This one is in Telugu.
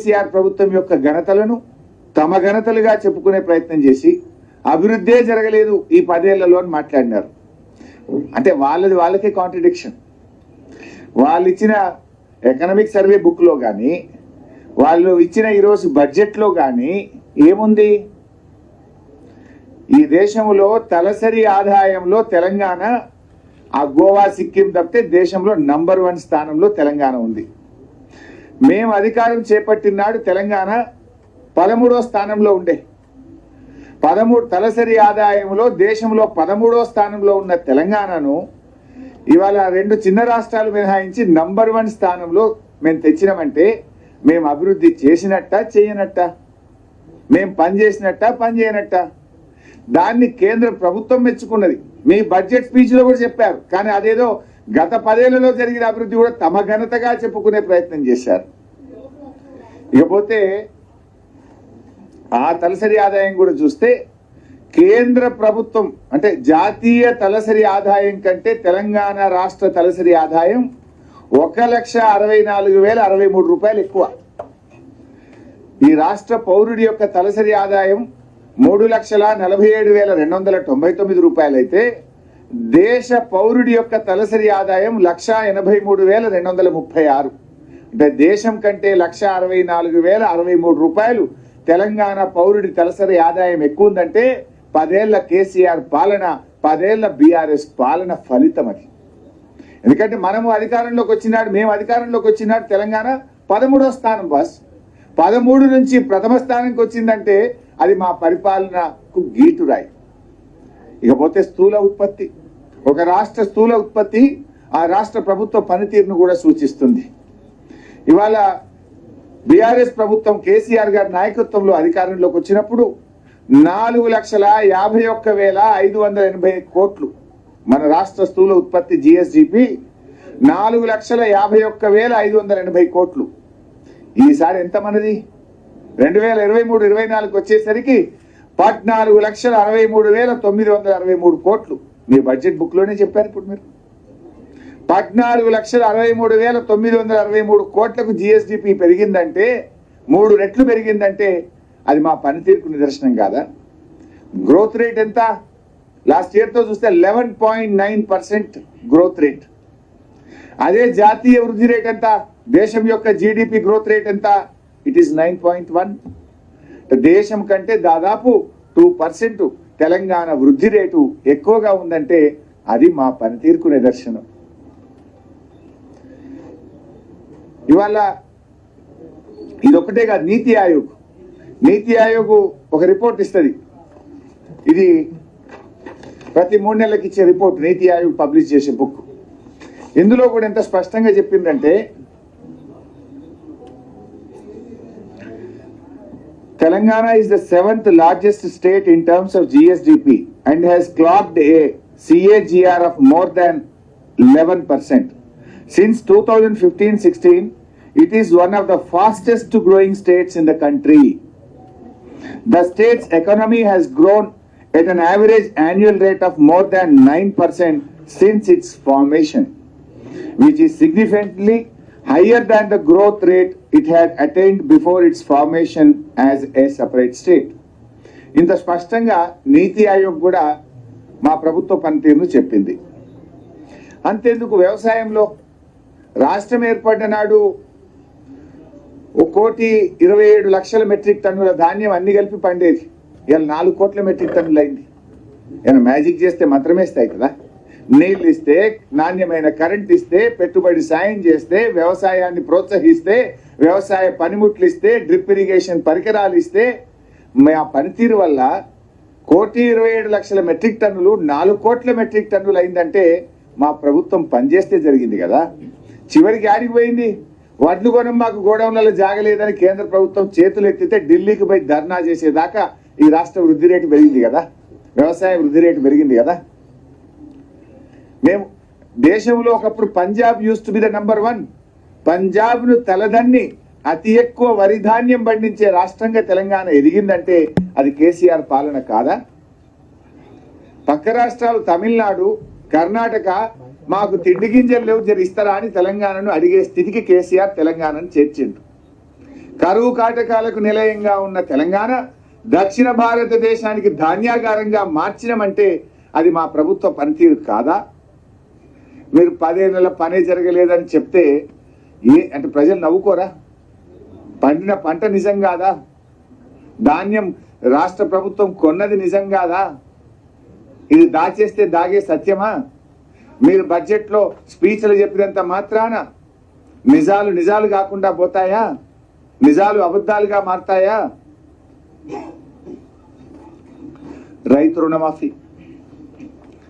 కేసీఆర్ ప్రభుత్వం యొక్క ఘనతలను తమ ఘనతలుగా చెప్పుకునే ప్రయత్నం చేసి అభివృద్ధే జరగలేదు ఈ పదేళ్ళలో అని మాట్లాడినారు. అంటే వాళ్ళది వాళ్ళకే కాంట్రడిక్షన్ వాళ్ళు ఇచ్చిన ఎకనామిక్ సర్వే బుక్లో కానీ వాళ్ళు ఇచ్చిన ఈరోజు బడ్జెట్లో కానీ ఏముంది? ఈ దేశంలో తలసరి ఆదాయంలో తెలంగాణ ఆ గోవా సిక్కిం తప్పితే దేశంలో నంబర్ వన్ స్థానంలో తెలంగాణ ఉంది. మేము అధికారం చేపట్టిన నాడు తెలంగాణ పదమూడో స్థానంలో ఉండే. పదమూడు తలసరి ఆదాయంలో దేశంలో పదమూడో స్థానంలో ఉన్న తెలంగాణను ఇవాళ రెండు చిన్న రాష్ట్రాలు మినహాయించి నంబర్ వన్ స్థానంలో మేము తెచ్చినామంటే మేము అభివృద్ధి చేసినట్ట చేయనట్ట? మేము పని చేసినట్ట పని చేయనట్ట? దాన్ని కేంద్ర ప్రభుత్వం మెచ్చుకున్నది. మీ బడ్జెట్ స్పీచ్లో కూడా చెప్పారు. కానీ అదేదో గత పదేళ్ళలో జరిగిన అభివృద్ధి కూడా తమ ఘనతగా చెప్పుకునే ప్రయత్నం చేశారు. ఇకపోతే ఆ తలసరి ఆదాయం కూడా చూస్తే కేంద్ర ప్రభుత్వం అంటే జాతీయ తలసరి ఆదాయం కంటే తెలంగాణ రాష్ట్ర తలసరి ఆదాయం ఒక లక్ష అరవై నాలుగు వేల అరవై మూడు రూపాయలు ఎక్కువ. ఈ రాష్ట్ర పౌరుడి యొక్క తలసరి ఆదాయం మూడు లక్షల నలభై ఏడు వేల రెండు వందల తొంభై తొమ్మిది రూపాయలైతే దేశ పౌరుడి యొక్క తలసరి ఆదాయం లక్ష ఎనభై మూడు వేల రెండు వందల ముప్పై ఆరు. అంటే దేశం కంటే లక్ష అరవై నాలుగు వేల అరవై మూడు రూపాయలు తెలంగాణ పౌరుడి తలసరి ఆదాయం ఎక్కువ ఉందంటే పదేళ్ళ కేసీఆర్ పాలన పదేళ్ళ బీఆర్ఎస్ పాలన ఫలితం అది. ఎందుకంటే మనము అధికారంలోకి వచ్చినాడు మేము అధికారంలోకి వచ్చినాడు తెలంగాణ పదమూడో స్థానం బాస్ పదమూడు నుంచి ప్రథమ స్థానానికి వచ్చిందంటే అది మా పరిపాలనకు గీటురాయి. ఇకపోతే స్థూల ఉత్పత్తి. ఒక రాష్ట్ర స్థూల ఉత్పత్తి ఆ రాష్ట్ర ప్రభుత్వ పనితీరును కూడా సూచిస్తుంది. ఇవాళ బీఆర్ఎస్ ప్రభుత్వం కేసీఆర్ గారి నాయకత్వంలో అధికారంలోకి వచ్చినప్పుడు నాలుగు లక్షల యాభై ఒక్క వేల ఐదు వందల ఎనభై కోట్లు మన రాష్ట్ర స్థూల ఉత్పత్తి జిఎస్డిపి నాలుగు లక్షల యాభై ఒక్క వేల ఐదు వందల ఎనభై కోట్లు. ఈసారి ఎంత మనది? రెండు వేల ఇరవై మూడు ఇరవై నాలుగు వచ్చేసరికి పద్నాలుగు లక్షల అరవై మూడు వేల తొమ్మిది వందల అరవై మూడు కోట్లు. మీ బడ్జెట్ బుక్లోనే చెప్పారు ఇప్పుడు మీరు. పద్నాలుగు లక్షల అరవై మూడు వేల తొమ్మిది వందల అరవై మూడు కోట్లకు జిఎస్డిపి పెరిగిందంటే మూడు రెట్లు పెరిగిందంటే అది మా పనితీరుకు నిదర్శనం కాదా? గ్రోత్ రేట్ ఎంత? లాస్ట్ ఇయర్తో చూస్తే eleven point nine percent growth rate అదే జాతీయ వృద్ధి రేట్ ఎంత? దేశం యొక్క జీడిపి గ్రోత్ రేట్ ఎంత? It is nine point one దేశం కంటే దాదాపు టూ పర్సెంట్ తెలంగాణ వృద్ధి రేటు ఎక్కువగా ఉందంటే అది మా పనితీరుకు నిదర్శనం. ఇవాళ ఇదొకటే కాదు నీతి ఆయోగ్. నీతి ఆయోగ్ ఒక రిపోర్ట్ ఇస్తుంది. ఇది ప్రతి మూడు నెలలకు ఇచ్చే రిపోర్ట్ నీతి ఆయోగ్ పబ్లిష్ చేసే బుక్. ఇందులో కూడా ఎంత స్పష్టంగా చెప్పిందంటే Telangana is the seventh largest state in terms of GSDP and has clocked a CAGR of more than 11%. Since 2015-16, it is one of the fastest growing states in the country. The state's economy has grown at an average annual rate of more than 9% since its formation, which is significantly higher than the growth rate it had attained before its formation as a separate state. ఇంత స్పష్టంగా నీతి ఆయోగ్ కూడా మా ప్రభుత్వ పనితీరును చెప్పింది. అంతేందుకు వ్యవసాయంలో రాష్ట్రం ఏర్పడిన నాడు ఒక కోటి ఇరవై ఏడు లక్షల మెట్రిక్ టన్నుల ధాన్యం అన్ని కలిపి పండేది. ఇలా నాలుగు కోట్ల మెట్రిక్ టన్నులు అయింది ఏమైనా మ్యాజిక్ చేస్తే మాత్రమేస్తాయి కదా? నీళ్ళు ఇస్తే నాణ్యమైన కరెంట్ ఇస్తే పెట్టుబడి సాయం చేస్తే వ్యవసాయాన్ని ప్రోత్సహిస్తే వ్యవసాయ పనిముట్లు ఇస్తే డ్రిప్ ఇరిగేషన్ పరికరాలు ఇస్తే మా పనితీరు వల్ల కోటి ఇరవై ఏడు లక్షల మెట్రిక్ టన్నులు నాలుగు కోట్ల మెట్రిక్ టన్నులు అయిందంటే మా ప్రభుత్వం పనిచేస్తే జరిగింది కదా. చివరికి ఆడిపోయింది వడ్లు కొనం మాకు గోడౌన్లలో జాగలేదని కేంద్ర ప్రభుత్వం చేతులు ఎత్తితే ఢిల్లీకి పోయి ధర్నా చేసేదాకా ఈ రాష్ట్ర వృద్ధి రేటు పెరిగింది కదా. వ్యవసాయ వృద్ధి రేటు పెరిగింది కదా. మేము దేశంలో ఒకప్పుడు Punjab used to be the number one పంజాబ్ను తలదన్ని అతి ఎక్కువ వరి ధాన్యం పండించే రాష్ట్రంగా తెలంగాణ ఎదిగిందంటే అది కేసీఆర్ పాలన కాదా? పక్క రాష్ట్రాలు తమిళనాడు కర్ణాటక మాకు తిండి గింజలు లేవు జరి ఇస్తారా అని తెలంగాణను అడిగే స్థితికి కేసీఆర్ తెలంగాణను చేర్చిండు. కరువు కాటకాలకు నిలయంగా ఉన్న తెలంగాణ దక్షిణ భారతదేశానికి ధాన్యాగారంగా మార్చినమంటే అది మా ప్రభుత్వ పనితీరు కాదా? మీరు పదేళ్ళ పనే జరగలేదని చెప్తే ఏ అంటే ప్రజలు నవ్వుకోరా? పండిన పంట నిజం కాదా? ధాన్యం రాష్ట్ర ప్రభుత్వం కొన్నది నిజం కాదా? ఇది దాచేస్తే దాగే సత్యమా? మీరు బడ్జెట్లో స్పీచ్లు చెప్పినంత మాత్రాన నిజాలు నిజాలు కాకుండా పోతాయా? నిజాలు అబద్ధాలుగా మారతాయా? రైతు రుణమాఫీ.